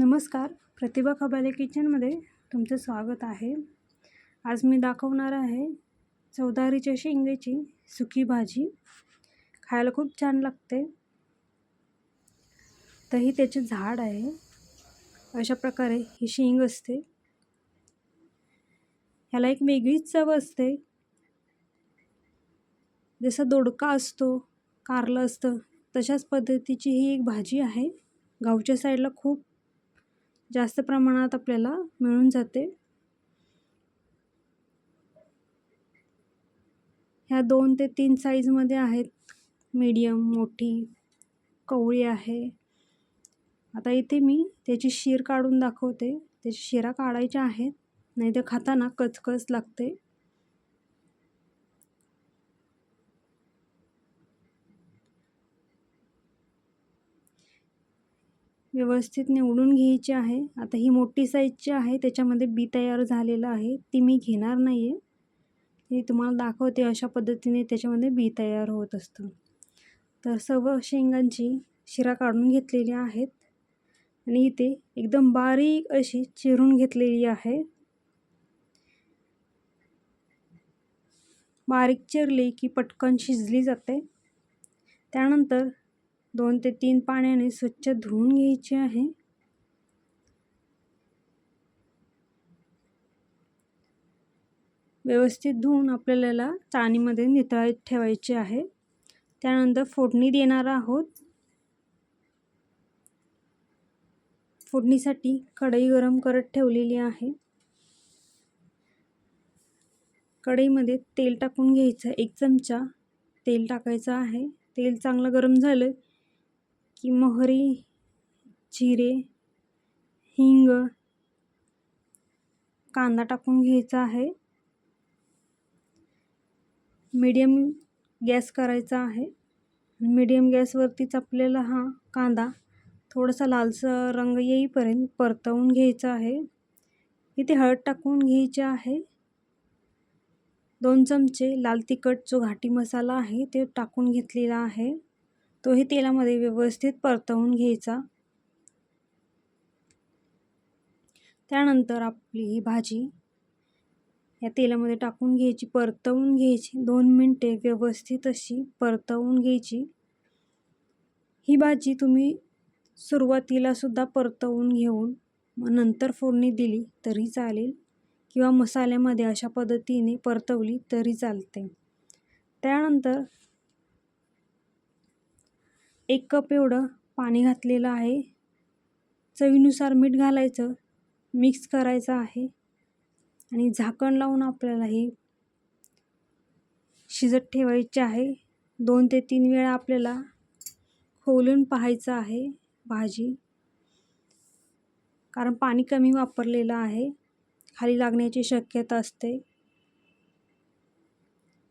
नमस्कार. प्रतिभा खबाले किचनमध्ये तुमचं स्वागत आहे. आज मी दाखवणार आहे चौदारीच्या शेंगेची सुकी भाजी. खायला खूप छान लागते. तर ही त्याचे झाड आहे. अशा प्रकारे ही शेंग असते. ह्याला एक वेगळीच चव असते. जसं दोडका असतो कारलं असतं तशाच पद्धतीची ही एक भाजी आहे. गावच्या साईडला खूप जास्त प्रमाणात आपल्याला मिळून जाते. ह्या दोन ते तीन साईजमध्ये आहेत. मीडियम मोठी कवळी आहे. आता इथे मी त्याची शीर काढून दाखवते. त्याची शिरा काढायच्या आहेत. नाही ते खाताना कचकच लागते. व्यवस्थित निवडून घ्यायची आहे. आता ही मोठी साईजची आहे त्याच्यामध्ये बी तयार झालेलं आहे. ती मी घेणार नाही आहे ती तुम्हाला दाखवते अशा पद्धतीने त्याच्यामध्ये बी तयार होत असतं. तर सर्व शेंगांची शिरा काढून घेतलेली आहेत. आणि इथे एकदम बारीक अशी चिरून घेतलेली आहे. बारीक चिरली की पटकन शिजली जाते. त्यानंतर दोन ते तीन पाण्याने स्वच्छ धुवून घ्यायचे आहे. व्यवस्थित धुवून आपल्याला चाणीमध्ये नितळत ठेवायचे आहे. त्यानंतर फोडणी देणार आहोत. फोडणीसाठी कढई गरम करत ठेवलेली आहे. कढईमध्ये तेल टाकून घ्यायचं. एक चमचा तेल टाकायचं आहे. तेल चांगलं गरम झालं की मोहरी जिरे हिंग कांदा टाकून घ्यायचा आहे. मीडियम गॅस करायचा आहे. मीडियम गॅसवरतीच आपल्याला हा कांदा थोडासा लालसर रंग येईपर्यंत परतवून घ्यायचा आहे. इथे हळद टाकून घ्यायची आहे. दोन चमचे लाल तिखट जो घाटी मसाला आहे ते टाकून घेतलेला आहे. तोही तेलामध्ये व्यवस्थित परतवून घ्यायचा. त्यानंतर आपली ही भाजी या तेलामध्ये टाकून घ्यायची परतवून घ्यायची. दोन मिनटे व्यवस्थित अशी परतवून घ्यायची. ही भाजी तुम्ही सुरुवातीलासुद्धा परतवून घेऊन मग नंतर फोडणी दिली तरी चालेल किंवा मसाल्यामध्ये अशा पद्धतीने परतवली तरी चालते. त्यानंतर एक कप एवढं पाणी घातलेलं आहे. चवीनुसार मीठ घालायचं मिक्स करायचं आहे. आणि झाकण लावून आपल्याला हे शिजत ठेवायचे आहे. दोन ते तीन वेळा आपल्याला खोलून पाहायचं आहे भाजी. कारण पाणी कमी वापरलेलं आहे. खाली लागण्याची शक्यता असते.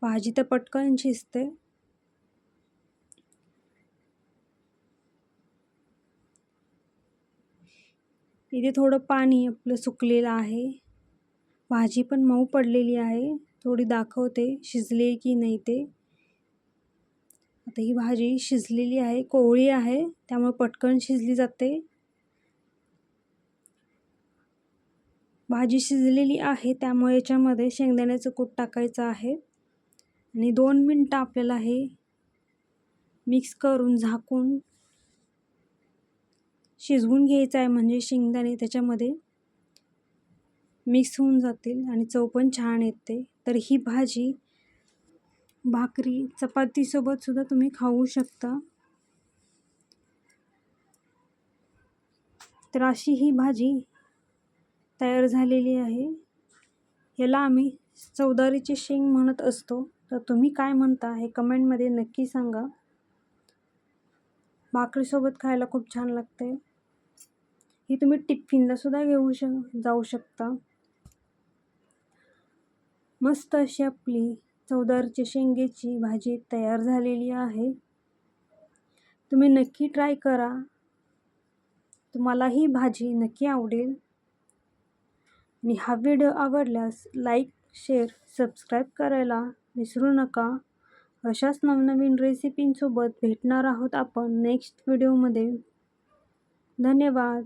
भाजी तर पटकन शिजते. इथे थोडं पाणी आपलं सुकलेलं आहे. भाजी पण मऊ पडलेली आहे. थोडी दाखवते शिजले की नाही ते. आता ही भाजी शिजलेली आहे कोवळी आहे त्यामुळे पटकन शिजली जाते. भाजी शिजलेली आहे त्यामुळे याच्यामध्ये शेंगदाण्याचं कूट टाकायचं आहे. आणि दोन मिनटं आपल्याला हे मिक्स करून झाकून शिजवून घ्यायचं आहे म्हणजे शेंगदाणे त्याच्यामध्ये मिक्स होऊन जातील आणि चव पण छान येते. तर ही भाजी भाकरी चपातीसोबत सुद्धा तुम्ही खाऊ शकता. तर अशी ही भाजी तयार झालेली आहे. याला आम्ही चौदारीचे शेंग म्हणत असतो. तर तुम्ही काय म्हणता हे कमेंटमध्ये नक्की सांगा. भाकरीसोबत खायला खूप छान लागते ही तुम्ही टिफिनला सुद्धा घेऊ श जाऊ शकता. मस्त अशी आपली चवदारची शेंगेची भाजी तयार झालेली आहे. तुम्ही नक्की ट्राय करा. तुम्हाला ही भाजी नक्की आवडेल. आणि हा व्हिडिओ आवडल्यास लाईक शेअर सबस्क्राईब करायला विसरू नका. अशाच नवनवीन रेसिपींसोबत भेटणार आहोत आपण नेक्स्ट व्हिडिओमध्ये. धन्यवाद.